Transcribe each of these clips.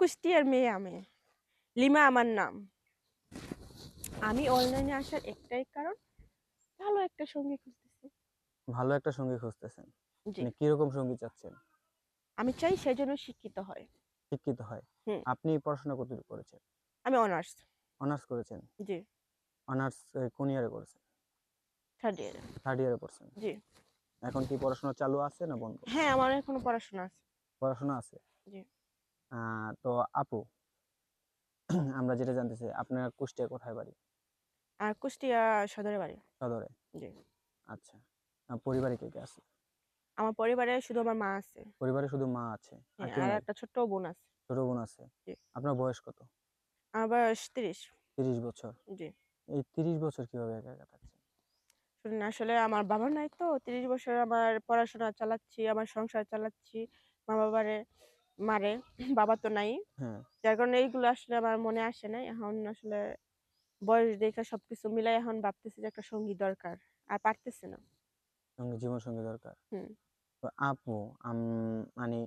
কুষ্টিয়ার মেয়ে আমি। লিমা আমার নাম। আমি অনলাইনে আসার একটাই কারণ ভালো একটা সঙ্গী খুঁজতেছি। ভালো একটা সঙ্গী খুঁজতেছেন? মানে কীরকম সঙ্গী চাচ্ছেন? আমি চাই সেজন্য শিক্ষিত হয়। শিক্ষিত হয়? আপনি পড়াশোনা কতদূর করেছেন? আমি অনার্স। অনার্স করেছেন? জি। অনার্স কোন ইয়ারে করেছেন থার্ড ইয়ারে থার্ড ইয়ারে করছেন জি। এখন কি পড়াশোনা চালু আছে না বন্ধ? হ্যাঁ আমার এখনও পড়াশোনা আছে। পড়াশোনা আছে? জি। তো আপু আমরা যেটা জানতে চাই আপনার কুষ্টিয়া কোথায় বাড়ি? আর কুষ্টিয়া সদরে বাড়ি। সদরে? জি। আচ্ছা পরিবারে কে কে আছে? আমার পরিবারে শুধু আমার মা আছে। পরিবারে শুধু মা আছে? আর হ্যাঁ, আর? একটা ছোট্ট বোন আছে। ছোট বোন আছে। আপনার বয়স কত? আমার বয়স তিরিশ। তিরিশ বছর? জি। এই তিরিশ বছর কীভাবে একা একা থাকছেন? শুনুন আসলে আমার বাবা নাই তো। তিরিশ বছর আমার পড়াশোনা চালাচ্ছি আমার সংসার চালাচ্ছি মা বাবারে মারে বাবা তো নাই। হ্যাঁ। যার কারণে এইগুলো আসলে আমার মনে আসে নাই। এখন আসলে বয়স দেখে সবকিছু মিলাই এখন ভাবতেছি যে একটা সঙ্গী দরকার আর পারতেছি না। সঙ্গে জীবন সঙ্গী দরকার। তো আপু আম- মানে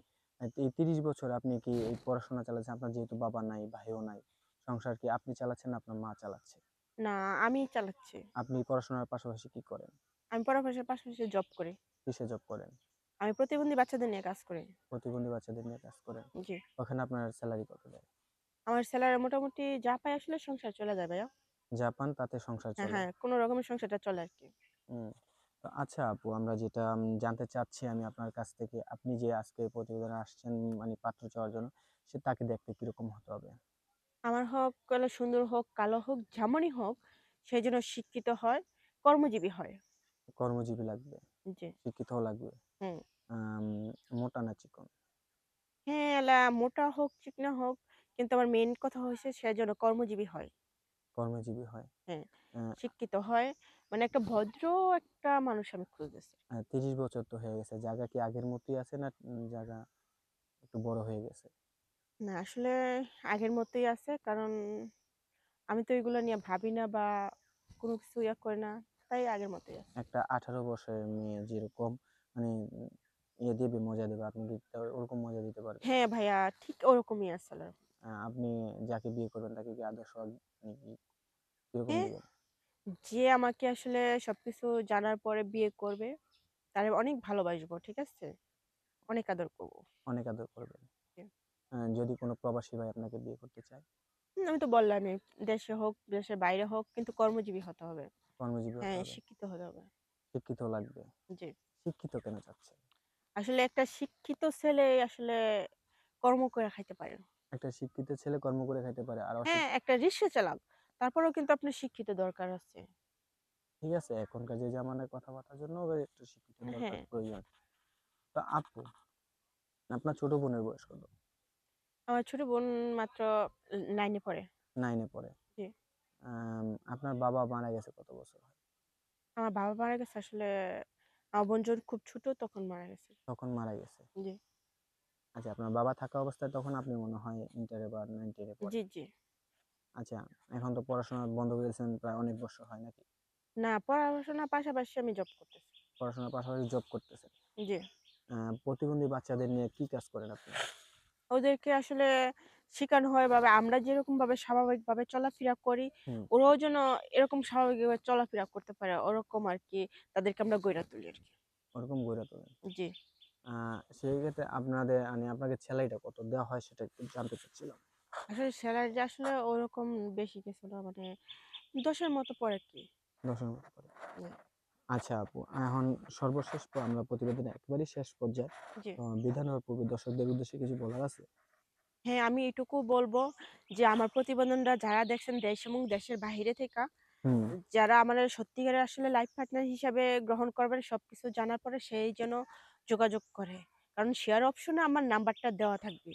এই তিরিশ বছর আপনি কি এই পড়াশোনা চালাচ্ছেন? আপনার যেহেতু বাবা নাই ভাইও নাই সংসার কি আপনি চালাচ্ছেন আপনার মা চালাচ্ছে? না আমি চালাচ্ছি। আপনি পড়াশোনার পাশাপাশি কি করেন? আমি পড়াশোনার পাশাপাশি জব করি। কিসে জব করেন? আমি প্রতিবন্ধী বাচ্চাদের নিয়ে কাজ করি। প্রতিবন্ধী বাচ্চাদের নিয়ে কাজ করেন? জি। ওখানে আপনার স্যালারি কত দেয়? আমার স্যালারি মোটামুটি যা পাই আসলে সংসার চলে যায় ভাইয়া। জাপান তাতে সংসার চলে? হ্যাঁ কোনো রকমের সংসারটা চলে আর কি। আচ্ছা আপু আমরা যেটা জানতে চাচ্ছি আমি আপনার কাছ থেকে আপনি যে আজকে প্রতিবেদনে আসছেন মানে পাত্র চাওয়ার জন্য সে তাকে দেখতে কীরকম হতে হবে? আমার হোক কালো সুন্দর হোক কালো হোক যেমনই হোক সেই জন্য শিক্ষিত হয় কর্মজীবী হয়। কর্মজীবী লাগবে? জি। শিক্ষিতও লাগবে? হুম। মোটা না চিকন? হ্যাঁ এলা মোটা হোক চিকনা হোক কিন্তু আমার মেন কথা হয়েছে সে যেন কর্মজীবী হয়। কর্মজীবী হয়। হ্যাঁ। শিক্ষিত হয়। মানে একটা ভদ্র একটা মানুষ আমি খুঁজতেছি। তিরিশ বছর তো হয়ে গেছে। জায়গা কি আগের মতোই আছে না জায়গা একটু বড় হয়ে গেছে? না আসলে আগের মতোই আছে। কারণ আমি তো এগুলো নিয়ে ভাবি না বা কোনো কিছু ইয়া করি না। তাই আগের মতোই আছে। একটা আঠারো বছরের মেয়ে যেরকম মানে ইয়ে দেবে মজা দেবে আপনি কি ওরকম মজা দিতে পারবেন? হ্যাঁ ভাইয়া ঠিক ওরকমই আসলে। আপনি যাকে বিয়ে করবেন তাকে কি আদর্শ মানে কীরকম হ্যাঁ। দিবেন? যে আমাকে আসলে সবকিছু জানার পরে বিয়ে করবে তারে অনেক ভালোবাসবো ঠিক আছে? অনেক আদর করব। অনেক আদর করবেন। যদি কোনো প্রবাসী ভাই আপনাকে বিয়ে করতে চায়? আমি তো বললামই দেশে হোক দেশের বাইরে হোক কিন্তু কর্মজীবী হতে হবে। কর্মজীবী হ্যাঁ শিক্ষিত হতে হবে। শিক্ষিত লাগবে। জি। শিক্ষিত কেন চাচ্ছে আসলে একটা শিক্ষিত ছেলে আসলে কর্ম করে খাইতে পারে। একটা শিক্ষিত ছেলে কর্ম করে খাইতে পারে আর হ্যাঁ একটা রিক্সা চালাক। তারপরেও কিন্তু আপনার শিক্ষিত দরকার আছে। ঠিক আছে এখনকার যে জামানায় কথাবার্তার জন্য ওদের একটু শিক্ষিত দরকার হ্যাঁ। প্রয়োজন। তো আপু আপনার ছোট বোনের বয়স কত? আমার ছোট বোন মাত্র নাইনে পড়ে। নাইনে পড়ে। জি। আপনার বাবা মারা গেছে কত বছর হয়? আমার বাবা মারা গেছে আসলে যখন খুব ছোট তখন মারা গেছে। তখন মারা গেছে। জি। আচ্ছা আপনার বাবা থাকা অবস্থায় তখন আপনি মনে হয় ইন্টারে বা নাইন টেনে জি জি। আচ্ছা এখন তো পড়াশোনা বন্ধ করেছেন প্রায় অনেক বছর হয় নাকি? না পড়াশোনা পাশাপাশি আমি জব করতেছি। পড়াশোনার পাশাপাশি জব করতেছেন। জি। প্রতিবন্ধী বাচ্চাদের নিয়ে কি কাজ করেন আপনি? ওদেরকে আসলে শেখানো হয় ভাবে আমরা যেরকম ভাবে স্বাভাবিক ভাবে চলাফেরা করি ওরাও যেন এরকম স্বাভাবিকভাবে চলাফেরা করতে পারে ওরকম আর কি তাদেরকে আমরা গইরা তুলি আর কি ওরকম গড়ে তোলেন জি। সেই ক্ষেত্রে আপনাদের মানে আপনাকে স্যালারিটা কত দেওয়া হয় সেটা একটু জানতে চাচ্ছিলাম। আসলে আসলে ওরকম বেশি কিছু না মানে দশের মতো পড়ে আর কি দশের মতো। আচ্ছা আপু এখন সর্বশেষ আমরা প্রতিবেদন একেবারেই শেষ পর্যায়ে। জি। তো বিধান হওয়ার পূর্বে দর্শকদের উদ্দেশ্যে কিছু বলার আছে? হ্যাঁ আমি এটুকু বলব যে আমার প্রতিবেদনটা যারা দেখছেন দেশ এবং দেশের বাহিরে থেকে যারা আমাদের সত্যিকারের আসলে লাইফ পার্টনার হিসাবে গ্রহণ করবেন সবকিছু জানার পরে সেই যেন যোগাযোগ করে। কারণ শেয়ার অপশনে আমার নাম্বারটা দেওয়া থাকবে।